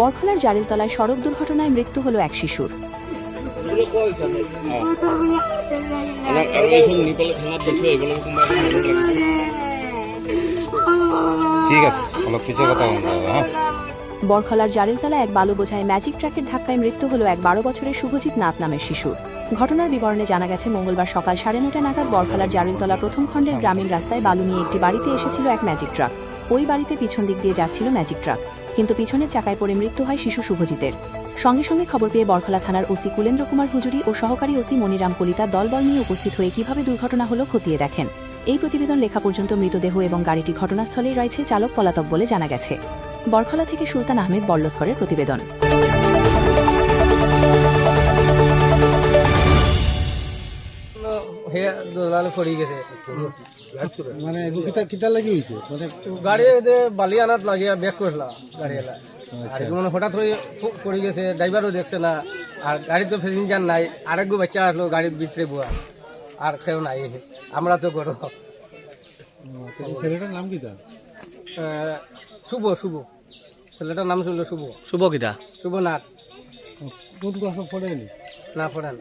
বরখলার জারিলতলায় সড়ক দুর্ঘটনায় মৃত্যু হলো এক শিশুর। ঠিক আছে কথা হ্যাঁ? বরখলার জারিলতলা এক বালু বোঝায় ম্যাজিক ট্রাকের ধাক্কায় মৃত্যু হলো এক বারো বছরের শুভজিৎ নাথ নামের শিশুর। ঘটনার বিবরণে জানা গেছে মঙ্গলবার সকাল সাড়ে নটা নাগাদ বরখলার জারিলতলা প্রথম খণ্ডের গ্রামীণ রাস্তায় বালু নিয়ে একটি বাড়িতে এসেছিল এক ম্যাজিক ট্রাক। ওই বাড়িতে পিছন দিক দিয়ে যাচ্ছিল ম্যাজিক ট্রাক। কিন্তু পিছনের চাকায় পড়ে মৃত্যু হয় শিশু শুভজিতের। সঙ্গে সঙ্গে খবর পেয়ে বরখলা থানার ওসি কুলেন্দ্র কুমার হুজুরি ও সহকারী ওসি মনিরাম কলিতা দলবল নিয়ে উপস্থিত হয়ে কীভাবে দুর্ঘটনা হলো খতিয়ে দেখেন। এই প্রতিবেদন লেখা পর্যন্ত মৃতদেহ এবং গাড়িটি ঘটনাস্থলেই রয়েছে চালক পলাতক বলে জানা গেছে। বরখলা থেকে সুলতান আহমেদ বল্লস্করের প্রতিবেদন। হে দলালে গেছে। মানে কিতা কিতা লাগি হইছে মানে গাড়ি এদে বালি আনাত লাগিয়া ব্যাক করলাম গাড়ি এলা। আর মানে হঠাৎ প- পড়ে গেছে ড্রাইভারও দেখছে না আর গাড়ি তো প্যাসেঞ্জার নাই আরেক বাচ্চা আসলো গাড়ির ভিতরে বুয়া আর কেউ নাই আমরা তো করো ছেলেটার নাম কিতা? শুভ শুভ। ছেলেটার নাম ছিল শুভ। শুভ কিটা শুভ নাথ কোন ক্লাসত পড়ে নি না পড়েন